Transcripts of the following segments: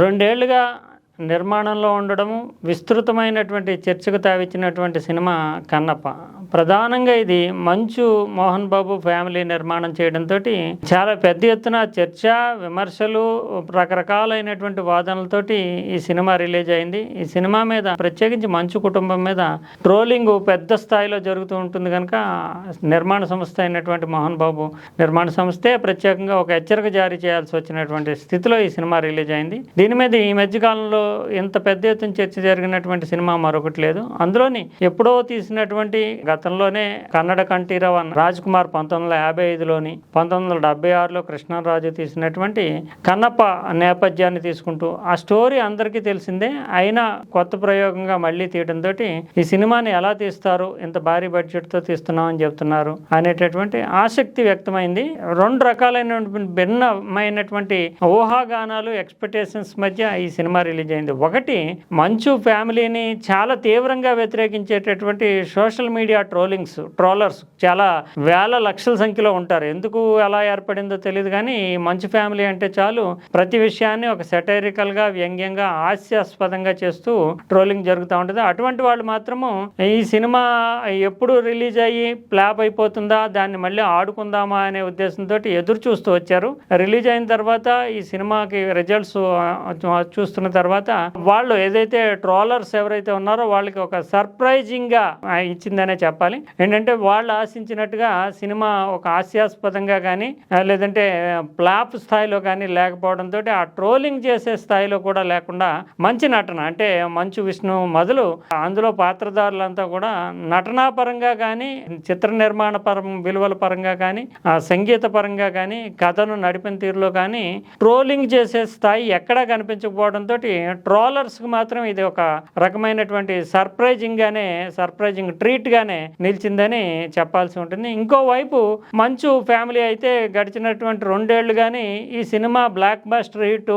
రెండేళ్ళుగా నిర్మాణంలో ఉండడము విస్తృతమైనటువంటి చర్చకు తావిచ్చినటువంటి సినిమా కన్నప్ప. ప్రధానంగా ఇది మంచు మోహన్ బాబు ఫ్యామిలీ నిర్మాణం చేయడంతో చాలా పెద్ద ఎత్తున చర్చ విమర్శలు రకరకాలైనటువంటి వాదనలతోటి ఈ సినిమా రిలీజ్ అయింది. ఈ సినిమా మీద ప్రత్యేకించి మంచు కుటుంబం మీద ట్రోలింగ్ పెద్ద స్థాయిలో జరుగుతూ ఉంటుంది కనుక నిర్మాణ సంస్థ అయినటువంటి మోహన్ బాబు నిర్మాణ సంస్థే ప్రత్యేకంగా ఒక హెచ్చరిక జారీ చేయాల్సి వచ్చినటువంటి స్థితిలో ఈ సినిమా రిలీజ్ అయింది. దీని మీద ఈ మధ్యకాలంలో ఇంత పెద్ద ఎత్తున చర్చ జరిగినటువంటి సినిమా మరొకటి లేదు. అందులోని ఎప్పుడో తీసినటువంటి గత గతంలోనే కన్నడ కంఠీరవ రాజ్ కుమార్ పంతొమ్మిది వందల యాభై ఐదులోని పంతొమ్మిది వందల డెబ్బై ఆరులో కృష్ణరాజు తీసినటువంటి కన్నప్ప నేపథ్యాన్ని తీసుకుంటూ ఆ స్టోరీ అందరికీ తెలిసిందే. అయినా కొత్త ప్రయోగంగా మళ్ళీ తీయడంతో ఈ సినిమాని ఎలా తీస్తారు ఇంత భారీ బడ్జెట్తో తీస్తున్నామని చెప్తున్నారు అనేటటువంటి ఆసక్తి వ్యక్తమైంది. రెండు రకాలైనటువంటి భిన్నమైనటువంటి ఊహాగానాలు ఎక్స్పెక్టేషన్స్ మధ్య ఈ సినిమా రిలీజ్ అయింది. ఒకటి మంచు ఫ్యామిలీని చాలా తీవ్రంగా వ్యతిరేకించేటటువంటి సోషల్ మీడియా ట్రోలింగ్స్ ట్రోలర్స్ చాలా వేల లక్షల సంఖ్యలో ఉంటారు. ఎందుకు ఎలా ఏర్పడిందో తెలియదు కానీ ఈ ఫ్యామిలీ అంటే చాలు ప్రతి విషయాన్ని ఒక సెటైరికల్గా వ్యంగ్యంగా హాస్యాస్పదంగా చేస్తూ ట్రోలింగ్ జరుగుతూ ఉంటుంది. అటువంటి వాళ్ళు మాత్రము ఈ సినిమా ఎప్పుడు రిలీజ్ అయ్యి ఫ్లాప్ అయిపోతుందా దాన్ని మళ్ళీ ఆడుకుందామా అనే ఉద్దేశంతో ఎదురు చూస్తూ వచ్చారు. రిలీజ్ అయిన తర్వాత ఈ సినిమాకి రిజల్ట్స్ చూస్తున్న తర్వాత వాళ్ళు ఏదైతే ట్రోలర్స్ ఎవరైతే ఉన్నారో వాళ్ళకి ఒక సర్ప్రైజింగ్గా ఇచ్చిందనే చెప్పాలి. ఏంటంటే వాళ్ళు ఆశించినట్టుగా సినిమా ఒక హాస్యాస్పదంగా కానీ లేదంటే ప్లాప్ స్థాయిలో కానీ లేకపోవడంతో ఆ ట్రోలింగ్ చేసే స్థాయిలో కూడా లేకుండా మంచి నటన అంటే మంచు విష్ణు మొదలు అందులో పాత్రధారులంతా కూడా నటనా పరంగా కానీ చిత్ర నిర్మాణ పరం విలువల పరంగా కానీ ఆ సంగీత పరంగా కానీ కథను నడిపిన తీరులో కానీ ట్రోలింగ్ చేసే స్థాయి ఎక్కడా కనిపించకపోవడంతో ట్రోలర్స్కి మాత్రం ఇది ఒక రకమైనటువంటి సర్ప్రైజింగ్గానే సర్ప్రైజింగ్ ట్రీట్గానే నిలిచిందని చెప్పాల్సి ఉంటుంది. ఇంకోవైపు మంచు ఫ్యామిలీ అయితే గడిచినటువంటి రెండేళ్ళు కానీ ఈ cinema blockbuster hit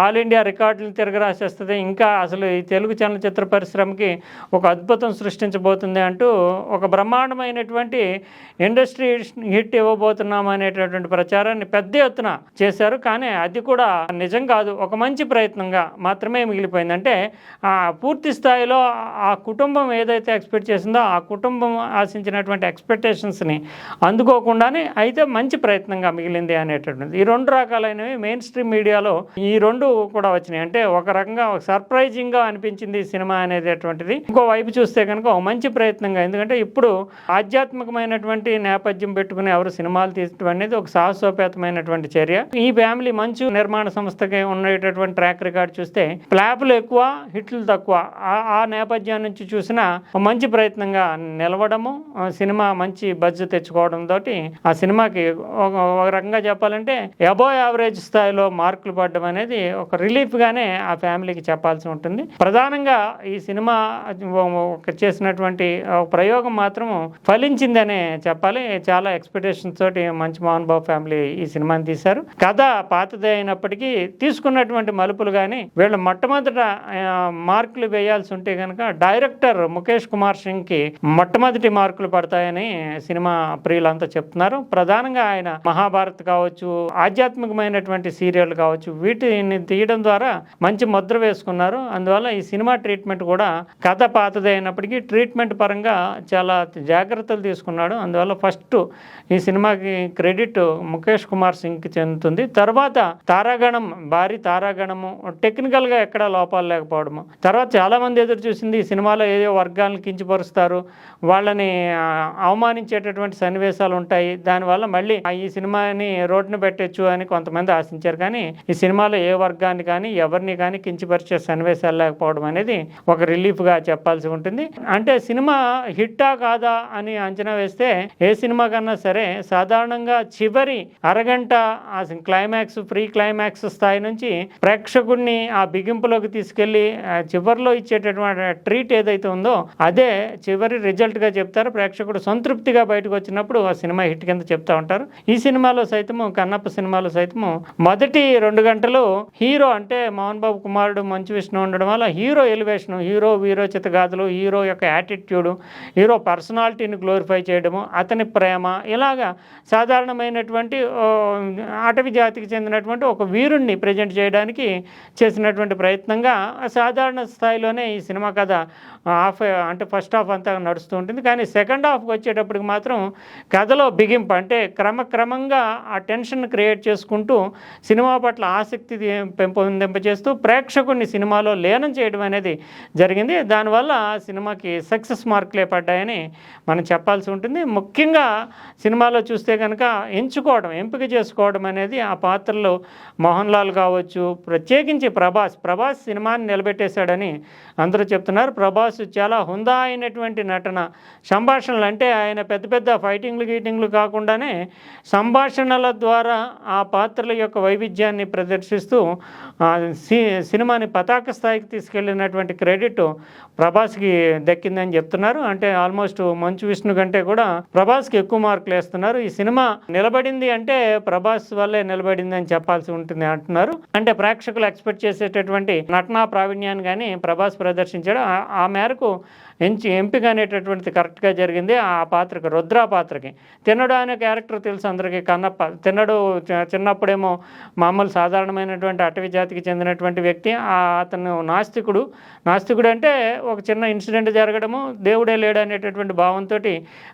all India రికార్డులు తిరగరాసేస్తుంది ఇంకా అసలు ఈ తెలుగు చలనచిత్ర పరిశ్రమకి ఒక అద్భుతం సృష్టించబోతుంది అంటూ ఒక బ్రహ్మాండమైనటువంటి ఇండస్ట్రీ హిట్ ఇవ్వబోతున్నాం అనేటటువంటి ప్రచారాన్ని పెద్ద ఎత్తున చేశారు. కానీ అది కూడా నిజం కాదు. ఒక మంచి ప్రయత్నంగా మాత్రమే మిగిలిపోయింది. అంటే ఆ పూర్తి స్థాయిలో ఆ కుటుంబం ఏదైతే ఎక్స్పెక్ట్ చేసిందో ఆ కుటుంబం ఆశించినటువంటి ఎక్స్పెక్టేషన్స్ని అందుకోకుండానే అయితే మంచి ప్రయత్నంగా మిగిలింది అనేటటువంటిది. ఈ రెండు రకాలైనవి మెయిన్ స్ట్రీమ్ మీడియాలో ఈ రెండు కూడా వచ్చినాయి. అంటే ఒక రకంగా ఒక సర్ప్రైజింగ్గా అనిపించింది సినిమా అనేటటువంటిది. ఇంకో వైపు చూస్తే కనుక ఒక మంచి ప్రయత్నంగా ఎందుకంటే ఇప్పుడు ఆధ్యాత్మికమైనటువంటి నేపథ్యం పెట్టుకుని ఎవరు సినిమాలు తీయడం అనేది ఒక సాహసోపేతమైనటువంటి చర్య. ఈ ఫ్యామిలీ మంచు నిర్మాణ సంస్థకి ఉండేటటువంటి ట్రాక్ రికార్డ్ చూస్తే ప్లాపులు ఎక్కువ హిట్లు తక్కువ. ఆ- ఆ నేపథ్యం నుంచి చూసిన మంచి ప్రయత్నంగా నిల గెలవడము సినిమా మంచి బజ్ తెచ్చుకోవడం తోటి ఆ సినిమాకి ఒక ఒక రకంగా చెప్పాలంటే అబో యావరేజ్ స్థాయిలో మార్కులు పడడం అనేది ఒక రిలీఫ్గానే ఆ ఫ్యామిలీకి చెప్పాల్సి ఉంటుంది. ప్రధానంగా ఈ సినిమా చేసినటువంటి ప్రయోగం మాత్రము ఫలించిందనే చెప్పాలి. చాలా ఎక్స్పెక్టేషన్స్ తోటి మంచి మోహన్ బాబు ఫ్యామిలీ ఈ సినిమాని తీశారు. కథ పాతదే అయినప్పటికీ తీసుకున్నటువంటి మలుపులు కానీ వీళ్ళు మొట్టమొదట మార్కులు వేయాల్సి ఉంటే కనుక డైరెక్టర్ ముఖేష్ కుమార్ సింగ్కి మొట్టమొదటి మార్కులు పడతాయని సినిమా ప్రియులంతా చెప్తున్నారు. ప్రధానంగా ఆయన మహాభారత్ కావచ్చు ఆధ్యాత్మికమైనటువంటి సీరియల్ కావచ్చు వీటిని తీయడం ద్వారా మంచి ముద్ర వేసుకున్నారు. అందువల్ల ఈ సినిమా ట్రీట్మెంట్ కూడా కథ పాతదే అయినప్పటికీ ట్రీట్మెంట్ పరంగా చాలా జాగ్రత్తలు తీసుకున్నాడు. అందువల్ల ఫస్ట్ ఈ సినిమాకి క్రెడిట్ ముఖేష్ కుమార్ సింగ్కి చెందుతుంది. తర్వాత తారాగణం భారీ తారాగణము టెక్నికల్గా ఎక్కడా లోపాలు లేకపోవడము. తర్వాత చాలామంది ఎదురు చూసింది ఈ సినిమాలో ఏదో వర్గాలను కించపరుస్తారు వాళ్ళని అవమానించేటటువంటి సన్నివేశాలు ఉంటాయి. దానివల్ల మళ్ళీ ఈ సినిమాని రోడ్డును పెట్టచ్చు అని కొంతమంది ఆశించారు. కానీ ఈ సినిమాలో ఏ వర్గాన్ని కానీ ఎవరిని కానీ కించపరిచే సన్నివేశాలు లేకపోవడం అనేది ఒక రిలీఫ్గా చెప్పాల్సి ఉంటుంది. అంటే సినిమా హిట్టా కాదా అని అంచనా వేస్తే ఏ సినిమా కన్నా సరే సాధారణంగా చివరి అరగంట ఆ క్లైమాక్స్ ప్రీ క్లైమాక్స్ స్థాయి నుంచి ప్రేక్షకుడిని ఆ బిగింపులోకి తీసుకెళ్ళి చివరిలో ఇచ్చేటటువంటి ట్రీట్ ఏదైతే ఉందో అదే చివరి రిజల్ట్ రిజల్ట్గా చెప్తారు. ప్రేక్షకుడు సంతృప్తిగా బయటకు వచ్చినప్పుడు ఆ సినిమా హిట్ కింద చెప్తా ఉంటారు. ఈ సినిమాలో సైతము కన్నప్ప సినిమాలో సైతము మొదటి రెండు గంటలు హీరో అంటే మోహన్ బాబు కుమారుడు మంచు విష్ణు ఉండడం వల్ల హీరో ఎలివేషన్ హీరో వీరోచిత గాథలు హీరో యొక్క యాటిట్యూడు హీరో పర్సనాలిటీని గ్లోరిఫై చేయడము అతని ప్రేమ ఇలాగా సాధారణమైనటువంటి అటవీ జాతికి చెందినటువంటి ఒక వీరుణ్ణి ప్రజెంట్ చేయడానికి చేసినటువంటి ప్రయత్నంగా సాధారణ స్థాయిలోనే ఈ సినిమా కథ హాఫ్ అంటే ఫస్ట్ హాఫ్ అంతా నడుస్తూ ఉంటుంది కానీ సెకండ్ హాఫ్కి వచ్చేటప్పటికి మాత్రం కథలో బిగింపు అంటే క్రమక్రమంగా ఆ టెన్షన్ క్రియేట్ చేసుకుంటూ సినిమా పట్ల ఆసక్తి పెంపొందింపజేస్తూ ప్రేక్షకుడిని సినిమాలో లీనం చేయడం అనేది జరిగింది. దానివల్ల సినిమాకి సక్సెస్ మార్కులే పడ్డాయని మనం చెప్పాల్సి ఉంటుంది. ముఖ్యంగా సినిమాలో చూస్తే కనుక ఎంచుకోవడం ఎంపిక చేసుకోవడం అనేది ఆ పాత్రలో మోహన్ లాల్ కావచ్చు ప్రత్యేకించి ప్రభాస్. ప్రభాస్ సినిమాని నిలబెట్టేశాడని అందరూ చెప్తున్నారు. ప్రభాస్ చాలా హుందా అయినటువంటి నటన సంభాషణలు అంటే ఆయన పెద్ద పెద్ద ఫైటింగ్లు గీటింగ్లు కాకుండానే సంభాషణల ద్వారా ఆ పాత్రల యొక్క వైవిధ్యాన్ని ప్రదర్శిస్తూ సి సినిమాని పతాక స్థాయికి తీసుకెళ్ళినటువంటి క్రెడిట్ ప్రభాస్కి దక్కిందని చెప్తున్నారు. అంటే ఆల్మోస్ట్ మంచు విష్ణు కంటే కూడా ప్రభాస్కి ఎక్కువ మార్కులు వేస్తున్నారు. ఈ సినిమా నిలబడింది అంటే ప్రభాస్ వల్లే నిలబడింది అని చెప్పాల్సి ఉంటుంది అంటున్నారు. అంటే ప్రేక్షకులు ఎక్స్పెక్ట్ చేసేటటువంటి నటనా ప్రావీణ్యాన్ని కానీ ప్రభాస్ ప్రదర్శించాడు. ఆ మేరకు ఎంచి ఎంపిక అనేటటువంటిది కరెక్ట్గా జరిగింది. ఆ పాత్రకి రుద్రా పాత్రకి. తినడు అనే క్యారెక్టర్ తెలుసు అందరికీ. కన్నప్ప తినడు చిన్నప్పుడేమో మామూలు సాధారణమైనటువంటి అటవీ జాతికి చెందినటువంటి వ్యక్తి. ఆ అతను నాస్తికుడు. నాస్తికుడు అంటే ఒక చిన్న ఇన్సిడెంట్ జరగడము దేవుడే లేడు అనేటటువంటి భావంతో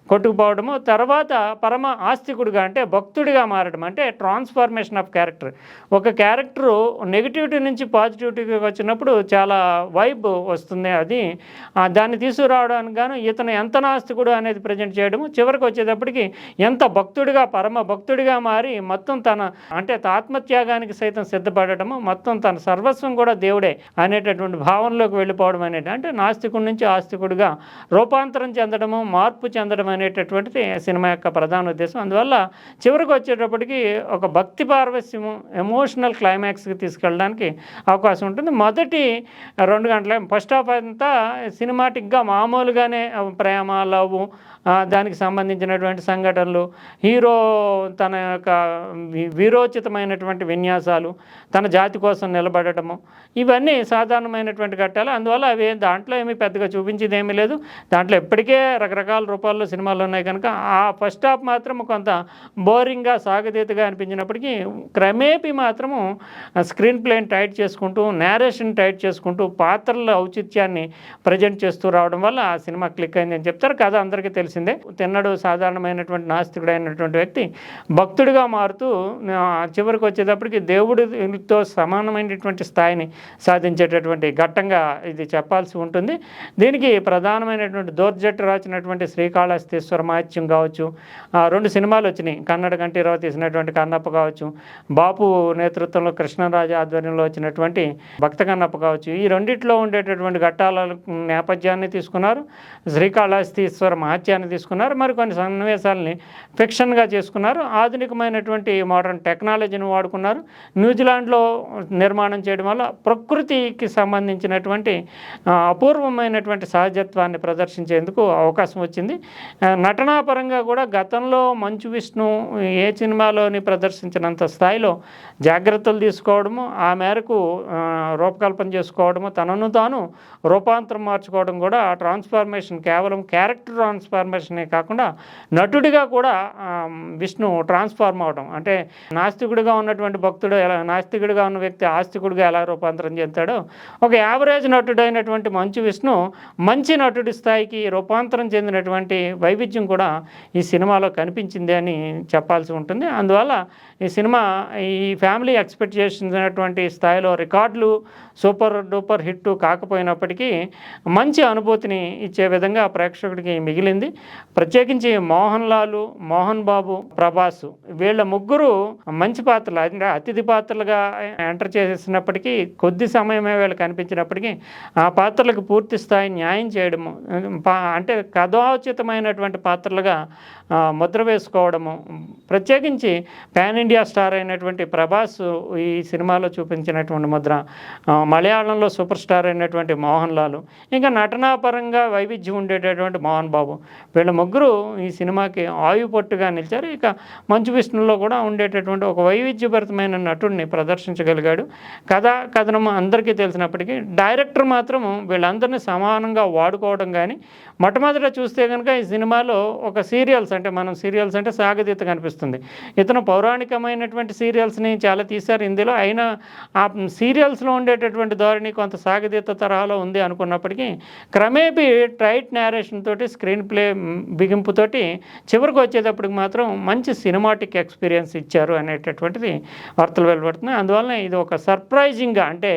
కొట్టుకుపోవడము. తర్వాత పరమ ఆస్తికుడిగా అంటే భక్తుడిగా మారడం. అంటే ట్రాన్స్ఫర్మేషన్ ఆఫ్ క్యారెక్టర్. ఒక క్యారెక్టరు నెగిటివిటీ నుంచి పాజిటివిటీకి వచ్చినప్పుడు చాలా వైబ్ వస్తుంది అది. దాన్ని ఆ, దాన్ని తీసుకురావడానికి గాను ఇతను ఎంత నాస్తికుడు అనేది ప్రజెంట్ చేయడము చివరికి వచ్చేటప్పటికి ఎంత భక్తుడిగా పరమ భక్తుడిగా మారి మొత్తం తన అంటే ఆత్మత్యాగానికి సైతం సిద్ధపడటము మొత్తం తన సర్వస్వం కూడా దేవుడే అనేటటువంటి భావనలోకి వెళ్ళిపోవడం అనేది అంటే నాస్తికుడి నుంచి ఆస్తికుడిగా రూపాంతరం చెందడము మార్పు చెందడం అనేటటువంటిది సినిమా యొక్క ప్రధాన ఉద్దేశం. అందువల్ల చివరికి వచ్చేటప్పటికి ఒక భక్తి పార్వస్యము ఎమోషనల్ క్లైమాక్స్కి తీసుకెళ్ళడానికి అవకాశం ఉంటుంది. మొదటి రెండు గంటల ఫస్ట్ హాఫ్ అంతా సినిమాటిక్గా మామూలుగానే ప్రేమ లవ్ దానికి సంబంధించినటువంటి సంఘటనలు హీరో తన యొక్క వి- వీరోచితమైనటువంటి విన్యాసాలు తన జాతి కోసం నిలబడటము ఇవన్నీ సాధారణమైనటువంటి ఘట్టాలు. అందువల్ల అవి దాంట్లో ఏమీ పెద్దగా చూపించేది ఏమీ లేదు. దాంట్లో ఇప్పటికే రకరకాల రూపాల్లో సినిమాలు ఉన్నాయి కనుక ఆ ఫస్ట్ హాఫ్ మాత్రం కొంత బోరింగ్గా సాగతీతగా అనిపించినప్పటికీ క్రమేపీ మాత్రము స్క్రీన్ ప్లేని టైట్ చేసుకుంటూ నేరేషన్ టైట్ చేసుకుంటూ పాత్రల ఔచిత్యాన్ని ప్రజెంట్ చేస్తూ రావడం వల్ల ఆ సినిమా క్లిక్ అయిందని చెప్తారు. కథ అందరికీ తెలిసిందే. తిన్నడు సాధారణమైనటువంటి నాస్తికుడైనటువంటి వ్యక్తి భక్తుడిగా మారుతూ చివరికి వచ్చేటప్పటికి దేవుడితో సమానమైనటువంటి స్థాయిని సాధించేటటువంటి ఘట్టంగా ఇది చెప్పాల్సి ఉంటుంది. దీనికి ప్రధానమైనటువంటి దోర్జట్టు రాసినటువంటి శ్రీకాళహస్తీశ్వర మహత్యం కావచ్చు ఆ, రెండు సినిమాలు వచ్చినాయి. కన్నడ కంఠీరావు తీసినటువంటి కన్నప్ప కావచ్చు బాపు నేతృత్వంలో కృష్ణరాజు ఆధ్వర్యంలో వచ్చినటువంటి భక్త కన్నప్ప కావచ్చు. ఈ రెండిట్లో ఉండేటటువంటి ఘట్టాల నేపథ్యాన్ని తీసుకున్నారు. శ్రీకాళహస్తీశ్వర మహత్యాన్ని తీసుకున్నారు. మరికొన్ని సన్నివేశాలని ఫిక్షన్గా చేసుకున్నారు. ఆధునికమైనటువంటి మోడర్న్ టెక్నాలజీని వాడుకున్నారు. న్యూజిలాండ్లో నిర్మాణం చేయడం వల్ల ప్రకృతికి సంబంధించినటువంటి అపూర్వమైనటువంటి సహజత్వాన్ని ప్రదర్శించేందుకు అవకాశం వచ్చింది. నటనాపరంగా కూడా గతంలో మంచు విష్ణు ఏ సినిమాలోని ప్రదర్శించినంత స్థాయిలో జాగ్రత్తలు తీసుకోవడము ఆ మేరకు రూపకల్పన చేసుకోవడము తనను తాను రూపాంతరం మార్చుకోవడం కూడా ఆ ట్రాన్స్ఫార్మేషన్ కేవలం క్యారెక్టర్ ట్రాన్స్ఫార్మేషనే కాకుండా నటుడిగా కూడా విష్ణు ట్రాన్స్ఫార్మ్ అవడం అంటే నాస్తికుడిగా ఉన్నటువంటి భక్తుడు ఎలా నాస్తికుడిగా ఉన్న వ్యక్తి ఆస్తికుడిగా ఎలా రూపాంతరం చెందుతాడో ఒక యావరేజ్ నటుడైనటువంటి మంచు విష్ణు మంచి నటుడి స్థాయికి రూపాంతరం చెందినటువంటి వైవిధ్యం కూడా ఈ సినిమాలో కనిపించింది అని చెప్పాల్సి ఉంటుంది. అందువల్ల ఈ సినిమా ఈ ఫ్యామిలీ ఎక్స్పెక్ట్ చేసినటువంటి స్థాయిలో రికార్డులు సూపర్ డూపర్ హిట్ కాకపోయినప్పటికీ మంచి అనుభూతి అనుభూతిని ఇచ్చే విధంగా ప్రేక్షకుడికి మిగిలింది. ప్రత్యేకించి మోహన్ లాలు మోహన్ బాబు ప్రభాస్ వీళ్ళ ముగ్గురు మంచి పాత్రలు అంటే అతిథి పాత్రలుగా ఎంటర్ చేసినప్పటికీ కొద్ది సమయమే వీళ్ళు కనిపించినప్పటికీ ఆ పాత్రలకు పూర్తి స్థాయి న్యాయం చేయడము అంటే కథోచితమైనటువంటి పాత్రలుగా ముద్ర వేసుకోవడము. ప్రత్యేకించి పాన్ ఇండియా స్టార్ అయినటువంటి ప్రభాస్ ఈ సినిమాలో చూపించినటువంటి ముద్ర మలయాళంలో సూపర్ స్టార్ అయినటువంటి మోహన్ లాల్. ఇంకా నటనా నటనాపరంగా వైవిధ్యం ఉండేటటువంటి మోహన్ బాబు. వీళ్ళ ముగ్గురు ఈ సినిమాకి ఆయుపట్టుగా నిలిచారు. ఇక మంచు విష్ణులో కూడా ఉండేటటువంటి ఒక వైవిధ్యభరితమైన నటుడిని ప్రదర్శించగలిగాడు. కథ కథనం అందరికీ తెలిసినప్పటికీ డైరెక్టర్ మాత్రం వీళ్ళందరినీ సమానంగా వాడుకోవడం కానీ మొట్టమొదట చూస్తే కనుక ఈ సినిమాలో ఒక సీరియల్స్ అంటే మనం సీరియల్స్ అంటే సాగతీత కనిపిస్తుంది. ఇతను పౌరాణికమైనటువంటి సీరియల్స్ని చాలా తీశారు. ఇందులో అయినా ఆ సీరియల్స్లో ఉండేటటువంటి ధోరణి కొంత సాగతీత తరహాలో ఉంది అనుకున్నప్పటికీ మేబీ ట్రైట్ నేరేషన్ తోటి స్క్రీన్ ప్లే బిగింపుతోటి చివరికి వచ్చేటప్పటికి మాత్రం మంచి సినిమాటిక్ ఎక్స్పీరియన్స్ ఇచ్చారు అనేటటువంటిది వార్తలు వెలువడుతున్నాయి. అందువలన ఇది ఒక సర్ప్రైజింగ్గా అంటే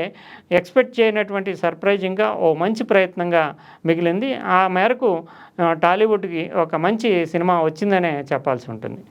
ఎక్స్పెక్ట్ చేయనటువంటి సర్ప్రైజింగ్గా ఓ మంచి ప్రయత్నంగా మిగిలింది. ఆ మేరకు టాలీవుడ్కి ఒక మంచి సినిమా వచ్చిందనే చెప్పాల్సి ఉంటుంది.